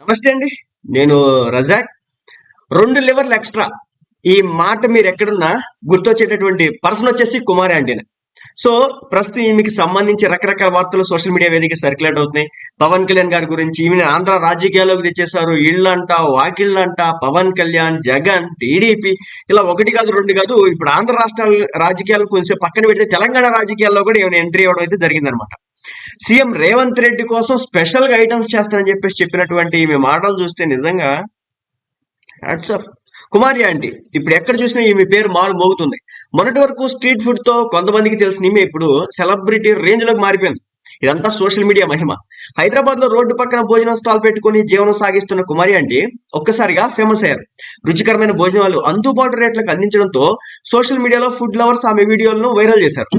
నమస్తే అండి. నేను రజాక్. రెండు లివర్లు ఎక్స్ట్రా. ఈ మాట మీరు ఎక్కడున్నా గుర్తొచ్చేటటువంటి పర్సన్ వచ్చేసి కుమారి ఆంటీని సో ప్రస్తుతం ఈమెకి సంబంధించి రకరకాల వార్తలు సోషల్ మీడియా వేదిక సర్క్యులేట్ అవుతున్నాయి. పవన్ కళ్యాణ్ గారి గురించి ఈమెను ఆంధ్ర రాజకీయాల్లోకి తెచ్చేశారు. ఇళ్ళంట వాకిళ్ళంట పవన్ కళ్యాణ్ జగన్ టీడీపీ ఇలా ఒకటి కాదు రెండు కాదు. ఇప్పుడు ఆంధ్ర రాష్ట్రాల రాజకీయాలు కొంచెం పక్కన పెడితే తెలంగాణ రాజకీయాల్లో కూడా ఏమైనా ఎంట్రీ అవ్వడం అయితే జరిగిందనమాట సీఎం రేవంత్ రెడ్డి కోసం స్పెషల్గా ఐటమ్స్ చేస్తానని చెప్పేసి చెప్పినటువంటి ఈమె మాటలు చూస్తే నిజంగా హ్యాట్సప్ కుమారి ఆంటీ ఇప్పుడు ఎక్కడ చూసినా ఈమె పేరు మారు మోగుతుంది. మొన్నటి వరకు స్ట్రీట్ ఫుడ్తో కొంతమందికి తెలిసిన ఈమె ఇప్పుడు సెలబ్రిటీ రేంజ్లోకి మారిపోయింది. ఇదంతా సోషల్ మీడియా మహిమ. హైదరాబాద్లో రోడ్డు పక్కన భోజనం స్టాల్ పెట్టుకుని జీవనం సాగిస్తున్న కుమారి అంటే ఒక్కసారిగా ఫేమస్ అయ్యారు. రుచికరమైన భోజనాలు అందుబాటు రేట్లకు అందించడంతో సోషల్ మీడియాలో ఫుడ్ లవర్స్ ఆమె వీడియోలను వైరల్ చేశారు.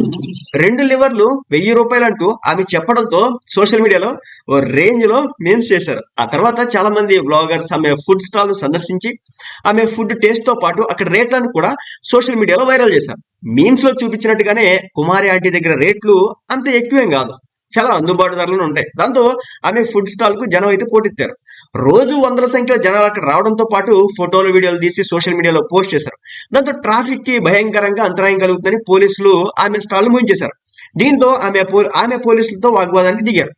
రెండు లివర్లు వెయ్యి రూపాయలు అంటూ ఆమె చెప్పడంతో సోషల్ మీడియాలో ఓ రేంజ్లో మేమ్స్ చేశారు. ఆ తర్వాత చాలా మంది బ్లాగర్స్ ఆమె ఫుడ్ స్టాల్ను సందర్శించి ఆమె ఫుడ్ టేస్ట్తో పాటు అక్కడ రేట్లను కూడా సోషల్ మీడియాలో వైరల్ చేశారు. మీమ్స్లో చూపించినట్టుగానే కుమారి ఆంటీ దగ్గర రేట్లు అంత ఎక్కువేం కాదు. చాలా అందుబాటు ధరలు ఉంటాయి. దాంతో ఆమె ఫుడ్ స్టాల్కు జనం అయితే పోటెత్తారు. రోజు వందల సంఖ్యలో జనాలు అక్కడ రావడంతో పాటు ఫోటోలు వీడియోలు తీసి సోషల్ మీడియాలో పోస్ట్ చేశారు. దాంతో ట్రాఫిక్కి భయంకరంగా అంతరాయం కలుగుతుందని పోలీసులు ఆమె స్టాల్ ముయించేశారు దీంతో ఆమె పో- ఆమె పోలీసులతో వాగ్వాదానికి దిగారు.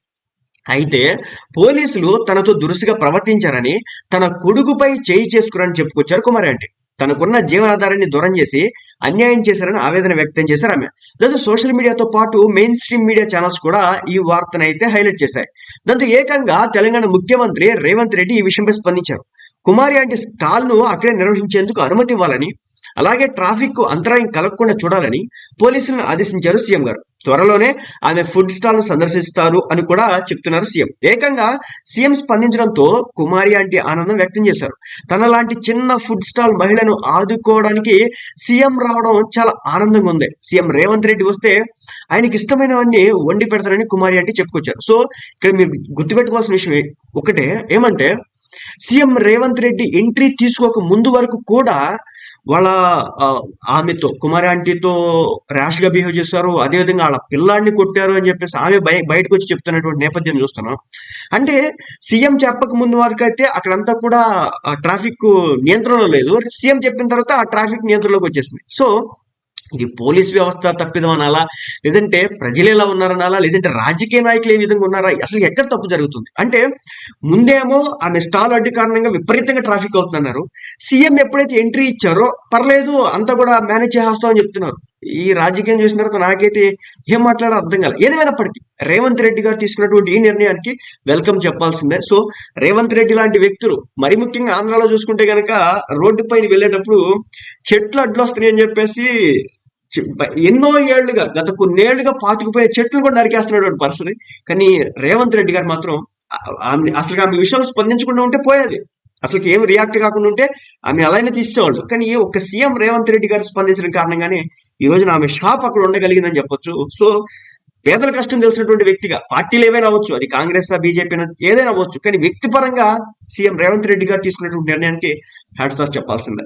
అయితే పోలీసులు తనతో దురుసుగా ప్రవర్తించారని తన కొడుకుపై చేయి చేసుకురని చెప్పుకొచ్చారు కుమారి అంటే తనకున్న జీవనాధారాన్ని దూరం చేసి అన్యాయం చేశారని ఆవేదన వ్యక్తం చేశారు ఆమె. దాంతో సోషల్ మీడియాతో పాటు మెయిన్ స్ట్రీమ్ మీడియా ఛానల్స్ కూడా ఈ వార్తను అయితే హైలైట్ చేశాయి. దాంతో ఏకంగా తెలంగాణ ముఖ్యమంత్రి రేవంత్ రెడ్డి ఈ విషయంపై స్పందించారు. కుమారి అంటే స్టాల్ను అక్కడే నిర్వహించేందుకు అనుమతి ఇవ్వాలని అలాగే ట్రాఫిక్కు అంతరాయం కలగకుండా చూడాలని పోలీసులను ఆదేశించారు సీఎం గారు. త్వరలోనే ఆమె ఫుడ్ స్టాల్ను సందర్శిస్తారు అని కూడా చెప్తున్నారు సీఎం. ఏకంగా సీఎం స్పందించడంతో కుమారి అంటే ఆనందం వ్యక్తం చేశారు. తన లాంటి చిన్న ఫుడ్ స్టాల్ మహిళను ఆదుకోవడానికి సీఎం రావడం చాలా ఆనందంగా ఉంది. సీఎం రేవంత్ రెడ్డి వస్తే ఆయనకి ఇష్టమైనవన్నీ వండి పెడతారని కుమారి అంటే చెప్పుకొచ్చారు. సో ఇక్కడ మీరు గుర్తుపెట్టుకోవాల్సిన విషయం ఒకటే ఏమంటే సీఎం రేవంత్ రెడ్డి ఎంట్రీ తీసుకోక ముందు వరకు కూడా వాళ్ళ ఆ, ఆమెతో కుమారి ఆంటీతో ర్యాష్గా బిహేవ్ చేశారు. అదేవిధంగా వాళ్ళ పిల్లాడిని కొట్టారు అని చెప్పేసి ఆమె బయ బయటకు వచ్చి చెప్తున్నటువంటి నేపథ్యం చూస్తున్నాం. అంటే సీఎం చెప్పక ముందు వరకు అయితే అక్కడంతా కూడా ట్రాఫిక్ నియంత్రణలో లేదు. సీఎం చెప్పిన తర్వాత ఆ ట్రాఫిక్ నియంత్రణలోకి వచ్చేసింది. సో ఇది పోలీస్ వ్యవస్థ తప్పిదం అనాలా లేదంటే ప్రజలు ఎలా ఉన్నారనాలా? లేదంటే రాజకీయ నాయకులు ఏ విధంగా ఉన్నారా? అసలు ఎక్కడ తప్పు జరుగుతుంది? అంటే ముందేమో ఆమె స్టాల్ అడ్డు కారణంగా విపరీతంగా ట్రాఫిక్ అవుతుందన్నారు. సీఎం ఎప్పుడైతే ఎంట్రీ ఇచ్చారో పర్లేదు అంతా కూడా మేనేజ్ చేస్తామని చెప్తున్నారు. ఈ రాజకీయం చూసిన తర్వాత నాకైతే ఏం మాట్లాడాలో అర్థం కాలేదు ఏదేమైనప్పటికీ రేవంత్ రెడ్డి గారు తీసుకున్నటువంటి ఈ నిర్ణయానికి వెల్కమ్ చెప్పాల్సిందే. సో రేవంత్ రెడ్డి లాంటి వ్యక్తులు మరి ముఖ్యంగా ఆంధ్రాలో చూసుకుంటే గనక రోడ్డు పైన వెళ్ళేటప్పుడు చెట్లు అడ్డు అని చెప్పేసి ఎన్నో ఏళ్ళుగా గత కొన్నేళ్ళుగా పాతుకుపోయే చెట్లు కూడా నరికేస్తున్నటువంటి పరిస్థితి. కానీ రేవంత్ రెడ్డి గారు మాత్రం ఆమె అసలు ఆమె విషయాలు స్పందించకుండా ఉంటే పోయేది. అసలు ఏం రియాక్ట్ కాకుండా ఉంటే ఆమె అలానే తీసేవాళ్ళు. కానీ ఒక్క సీఎం రేవంత్ రెడ్డి గారు స్పందించడం కారణంగానే ఈ రోజున ఆమె షాప్ అక్కడ ఉండగలిగిందని చెప్పొచ్చు. సో పేదల కష్టం తెలిసినటువంటి వ్యక్తిగా పార్టీలు ఏవైనా అవ్వచ్చు అది కాంగ్రెస్ బీజేపీ ఏదైనా అవ్వచ్చు. కానీ వ్యక్తిపరంగా సీఎం రేవంత్ రెడ్డి గారు తీసుకున్నటువంటి నిర్ణయానికి హ్యాట్స్ ఆఫ్ చెప్పాల్సిందే.